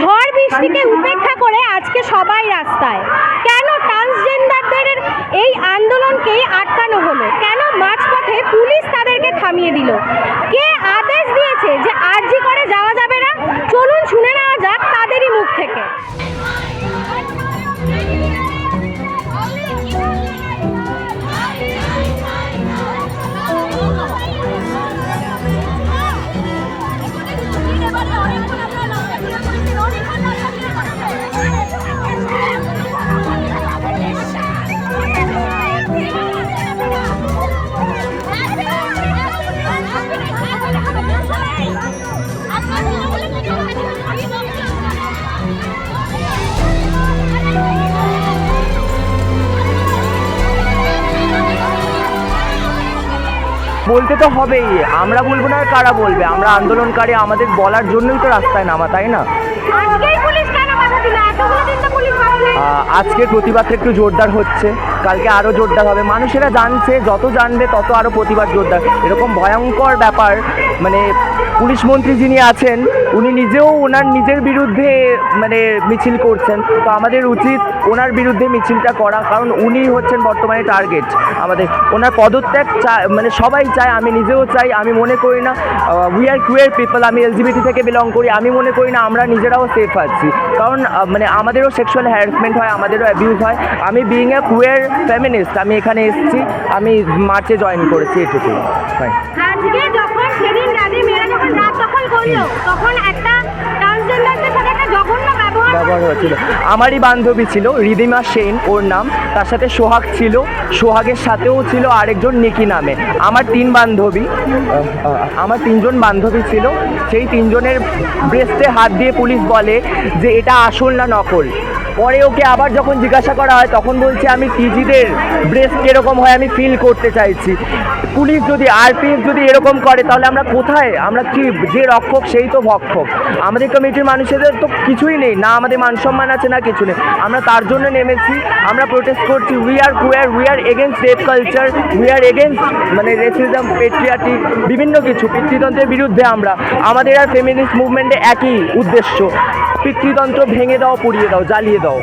ঝড় বৃষ্টিকে উপেক্ষা করে আজকে সবাই রাস্তায়। কেন ট্রান্সজেন্ডারদের এই আন্দোলনকেই আটকানো হলো? কেন মাঝপথে পুলিশ তাদেরকে থামিয়ে দিল? কে আদেশ দিয়েছে বলতে তো হবেই। আমরা বলব না আর কারা বলবে? আমরা আন্দোলনকারী আমাদের বলার জন্যই তো রাস্তায় নামা তাই না? আজকে প্রতিবাদটা একটু জোরদার হচ্ছে। কালকে আরও জোরদার হবে। মানুষেরা জানছে যত জানবে তত আরও প্রতিবাদ জোরদার। এরকম ভয়ঙ্কর ব্যাপার মানে পুলিশ মন্ত্রী যিনি আছেন, উনি নিজেও ওনার নিজের বিরুদ্ধে মানে মিছিল করছেন। তো আমাদের উচিত ওনার বিরুদ্ধে মিছিলটা করা, কারণ উনি হচ্ছেন বর্তমানে টার্গেট আমাদের। ওনার পদত্যাগ চায় মানে সবাই চায়, আমি নিজেও চাই, আমি মনে করি না উই আর কুয়ার পিপল আমি এলজিবিটি থেকে বিলং করি, আমি মনে করি না, আমরা নিজেরাও সেফ আছি। কারণ মানে আমাদেরও সেক্সুয়াল হ্যারাসমেন্ট হয়, আমাদেরও অ্যাবিউজ হয়। আমি বিইং এ কুয়ার ফেমিনিস্ট আমি এখানে এসেছি, আমি মার্চে জয়েন করেছি এটুকুই। Fine. করল তখন একটা ট্রান্সজেন্ডারদের সাথে একটা জঘন্য ব্যবহার ব্যবহার হয়েছিল। আমারই বান্ধবী ছিল রিদিমা সেন ওর নাম। তার সাথে সোহাগ ছিল সোহাগের সাথেও ছিল আরেকজন নিকি নামে। আমার তিন বান্ধবী আমার তিনজন বান্ধবী ছিল। সেই তিনজনের ব্রেস্টে হাত দিয়ে পুলিশ বলে যে এটা আসল না নকল। পরে ওকে আবার যখন জিজ্ঞাসা করা হয়, তখন বলছে, আমি টিজিদের ব্রেস্ট কীরকম হয় আমি ফিল করতে চাইছি। পুলিশ যদি, আরপিএফ যদি এরকম করে, তাহলে আমরা কোথায়? আমরা কি, যে রক্ষক সেই তো ভক্ষক। আমাদের কমিটির মানুষেদের তো কিছুই নেই। না আমাদের মান সম্মান আছে, না কিছু নেই। আমরা তার জন্য নেমেছি। আমরা প্রোটেস্ট করছি। We are queer we are against rape culture we are against মানে রেসিজম পেট্রিয়াটিক বিভিন্ন কিছু। পিতৃতন্ত্রের বিরুদ্ধে আমরা। আমাদের আর ফেমিনিস্ট মুভমেন্টে একই উদ্দেশ্য। পিতৃতন্ত্র ভেঙে দাও পুড়িয়ে দাও জ্বালিয়ে দাও।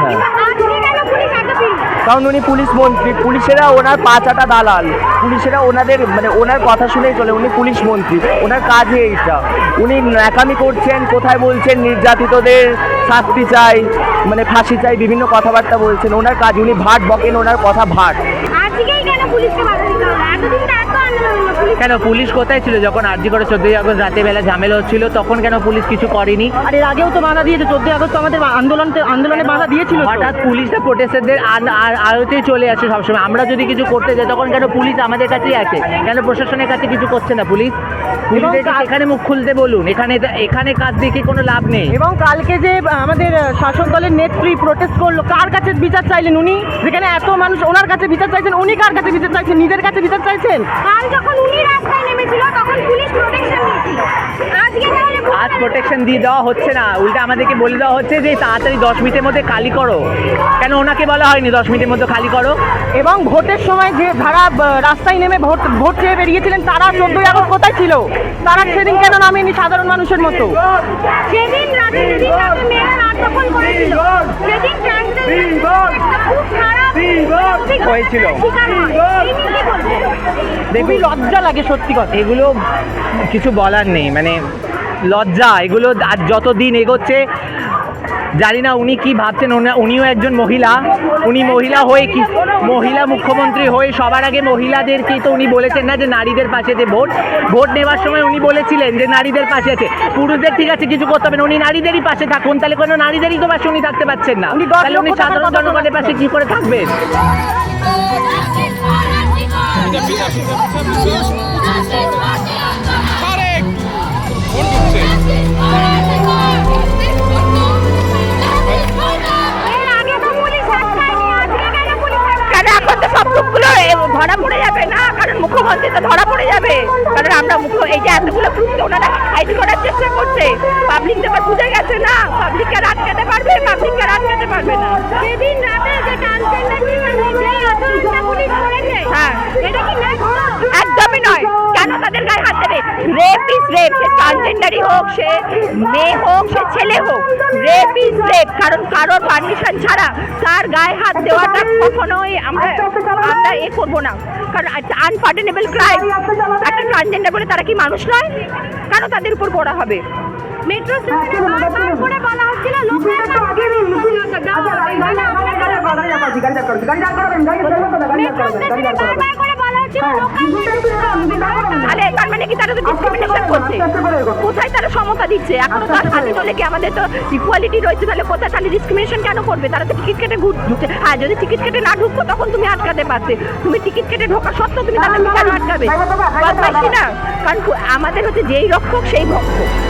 হ্যাঁ। কারণ উনি পুলিশ মন্ত্রী পুলিশেরা ওনার পাঁচাটা দালাল। পুলিশেরা ওনাদের মানে ওনার কথা শুনেই চলে উনি পুলিশ মন্ত্রী। ওনার কাজই এইটা। উনি ন্যাকামি করছেন কোথায় বলছেন নির্যাতিতদের শাস্তি চাই মানে ফাঁসি চাই বিভিন্ন কথাবার্তা বলছেন। ওনার কাজ উনি ভাট বকেন ওনার কথা ভাট। কেন পুলিশ কোথায় ছিল? যখন আরজি করে চোদ্দই আগস্ট রাতে বেলা ঝামেলা হচ্ছিল তখন কেন পুলিশ কিছু করেনি? আর এর আগেও তো বাধা দিয়েছে চোদ্দই আগস্ট আমাদের আন্দোলন আন্দোলনে বাধা দিয়েছিল। হঠাৎ পুলিশটা প্রোটেস্টারদের আড়তেই চলে আসে সবসময়। আমরা যদি কিছু করতে যাই তখন কেন পুলিশ আমাদের কাছেই আসে? কেন প্রশাসনের কাছে কিছু করছে না পুলিশ? এখানে মুখ খুলতে বলুন। এখানে এখানে কাজ দেখে কোনো লাভ নেই। এবং কালকে যে আমাদের শাসক দলের নেত্রী প্রোটেস্ট করল কার কাছে বিচার চাইলেন উনি? যেখানে এত মানুষ ওনার কাছে বিচার চাইছেন উনি কার কাছে বিচার চাইছেন? নিজের কাছে বিচার চাইছেন? কাল যখন উনি রাস্তায় নেমেছিল তখন পুলিশ প্রোটেকশন দিয়েছিল আজকে তাহলে আজ প্রোটেকশন দিয়ে দেওয়া হচ্ছে না। উল্টা আমাদেরকে বলে দেওয়া হচ্ছে যে তাড়াতাড়ি দশ মিনিটের মধ্যে খালি করো। কেন ওনাকে বলা হয়নি দশ মিনিটের মধ্যে খালি করো? এবং ভোটের সময় যে যারা রাস্তায় নেমে ভোট ভোট চেয়ে বেরিয়েছিলেন তারা চোদ্দই আগস্ট কোথায় ছিল? তারা সেদিন কেন নামেনি সাধারণ মানুষের মতো? সেদিন রাতে যেদিন রাতে মেয়েরা রাত দখল করেছিল সেদিন খুব খারাপ হয়েছিল। হয় খুবই লজ্জা লাগে সত্যি কথা এগুলো কিছু বলার নেই মানে লজ্জা এগুলো আর যত দিন এগোচ্ছে জানি না উনি কি ভাবছেন উনিও একজন মহিলা। উনি মহিলা হয়ে কি মহিলা মুখ্যমন্ত্রী হয়ে সবার আগে মহিলাদেরকেই তো উনি বলেছেন না যে নারীদের পাশে যে ভোট। ভোট নেওয়ার সময় উনি বলেছিলেন যে নারীদের পাশে আছে। পুরুষদের ঠিক আছে কিছু করতে হবে না উনি নারীদেরই পাশে থাকুন। তাহলে কোনো নারীদেরই তো পাশে উনি থাকতে পারছেন না। তাহলে উনি সাধারণ জনগণের পাশে কি করে থাকবেন? প্রুফগুলো ধরা পড়ে যাবে না, কারণ মুখ্যমন্ত্রী তো ধরা পড়ে যাবে। কারণ আমরা মুখ্য এই যে এতগুলো প্রুফ ওনারা হাইড করার চেষ্টা করছে। পাবলিক তো এবার বুঝে গেছে না পাবলিককে রাত খেতে পারবে পাবলিককে রাত খেতে পারবে না। সেদিন রাতে ট্রান্সজেন্ডারই হোক সে মেয়ে হোক সে ছেলে হোক রেপ ইজ রেপ কারণ কারোর পারমিশন ছাড়া তার গায়ে হাত দেওয়াটা কখনোই আমরা আমরা এ করব না কারণ আনপার্ডেনেবল ক্রাইম একটা ট্রান্সজেন্ডার বলে তারা কি মানুষ নয় কেন তাদের উপর করা হবে মেট্রো করে বলা হচ্ছিল লোকাল মেট্রো স্টেশনে বারবার করে বলা হচ্ছিল লোকাল তাহলে তার মানে কি তারা তো ডিসক্রিমিনেশন করছে সমতা দিচ্ছে এখনও তার খালি চলে কি আমাদের তো ইকুয়ালিটি রয়েছে তাহলে কোথায় তাহলে ডিসক্রিমিনেশন কেন করবে তারা তো টিকিট কেটে ঘুরতে ঢুকছে হ্যাঁ যদি টিকিট কেটে না ঢুকতো তখন তুমি আটকাতে পারতে তুমি টিকিট কেটে ঢোকা সত্ত্বেও তুমি তাদেরকে কেন আটকাবে না কারণ আমাদের হচ্ছে যেই রক্ষক সেই ভক্ষক